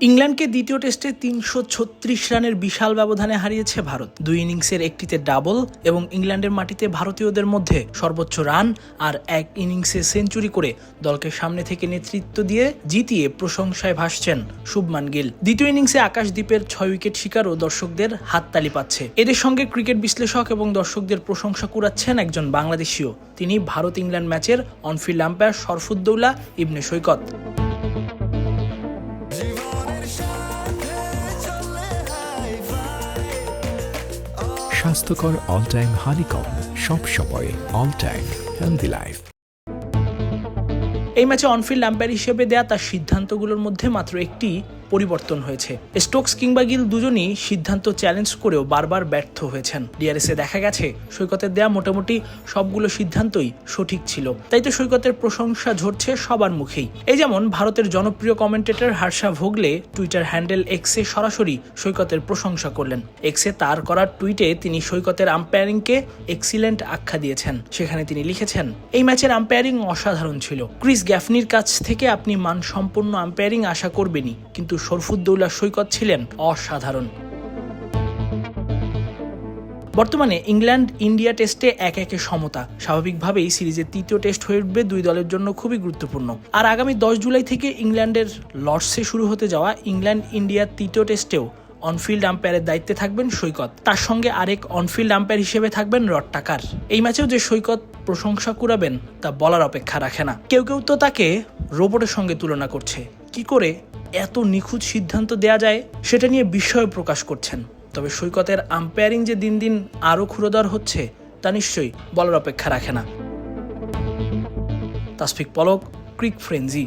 ইংল্যান্ডকে দ্বিতীয় টেস্টে তিনশো ছত্রিশ রানের বিশাল ব্যবধানে হারিয়েছে ভারত। দুই ইনিংসের একটিতে ডাবল এবং ইংল্যান্ডের মাটিতে ভারতীয়দের মধ্যে সর্বোচ্চ রান আর এক ইনিংসে সেঞ্চুরি করে দলকে সামনে থেকে নেতৃত্ব দিয়ে জিতিয়ে প্রশংসায় ভাসছেন শুভমান গিল। দ্বিতীয় ইনিংসে আকাশদ্বীপের ছয় উইকেট শিকারও দর্শকদের হাততালি পাচ্ছে। এদের সঙ্গে ক্রিকেট বিশ্লেষক এবং দর্শকদের প্রশংসা কুড়াচ্ছেন একজন বাংলাদেশীয় তিনি ভারত ইংল্যান্ড ম্যাচের অনফিল্ড আম্পায়ার শরফুদ্দৌলা, ইবনে সৈকত। স্বাস্থ্যকর অল টাইম হানিকম সব সময় অল টাইম হেলদি লাইফ এই ম্যাচে অনফিল্ড আম্পায়ার হিসেবে দেয়া তার সিদ্ধান্তগুলোর মধ্যে মাত্র একটি পরিবর্তন হয়েছে। স্টোকস কিংবা গিল দুজনই সিদ্ধান্ত চ্যালেঞ্জ করেও বারবার ব্যর্থ হয়েছেন। ডিআরএসে দেখা গেছে, সৈকতের দেয়া মোটামুটি সবগুলো সিদ্ধান্তই সঠিক ছিল। তাই তো সৈকতের প্রশংসা ঝরছে সবার মুখেই। এই যেমন ভারতের জনপ্রিয় commentator Harsha Bhogle Twitter handle এক্সে সরাসরি সৈকতের প্রশংসা করলেন। এক্সে তার করা টুইটে তিনি সৈকতের আম্পায়ারিংকে এক্সিলেন্ট আখ্যা দিয়েছেন। সেখানে তিনি লিখেছেন, এই ম্যাচের আম্পায়ারিং অসাধারণ ছিল। ক্রিস গ্যাফনির কাছ থেকে আপনি মানসম্পন্ন আম্পায়ারিং আশা করবেনই। কিন্তু শরফুদ্দৌলা সৈকত ছিলেন অসাধারণ। বর্তমানে ইংল্যান্ড ইন্ডিয়া টেস্টে এক একে সমতা। স্বাভাবিকভাবেই সিরিজের তৃতীয় টেস্ট হয়ে উঠবে দুই দলের জন্য খুবই গুরুত্বপূর্ণ। আর আগামী দশ জুলাই থেকে ইংল্যান্ডের লর্ডসে শুরু হতে যাওয়া ইংল্যান্ড ইন্ডিয়ার তৃতীয় টেস্টেও অনফিল্ড আম্পায়ারের দায়িত্বে থাকবেন সৈকত। তার সঙ্গে আরেক অনফিল্ড আম্পায়ার হিসেবে থাকবেন রড টাকার। এই ম্যাচেও যে সৈকত প্রশংসা কুড়াবেন, তা বলার অপেক্ষা রাখে না। কেউ কেউ তো তাকে রোবটের সঙ্গে তুলনা করছে। কি করে এত নিখুঁত সিদ্ধান্ত দেয়া যায় সেটা নিয়ে বিস্ময় প্রকাশ করছেন। তবে সৈকতের আম্পায়ারিং যে দিন দিন আরও ক্ষুরোদর হচ্ছে, তা নিশ্চয়ই বলার অপেক্ষা রাখে না। Tasfiq Polok, Cric Frenzy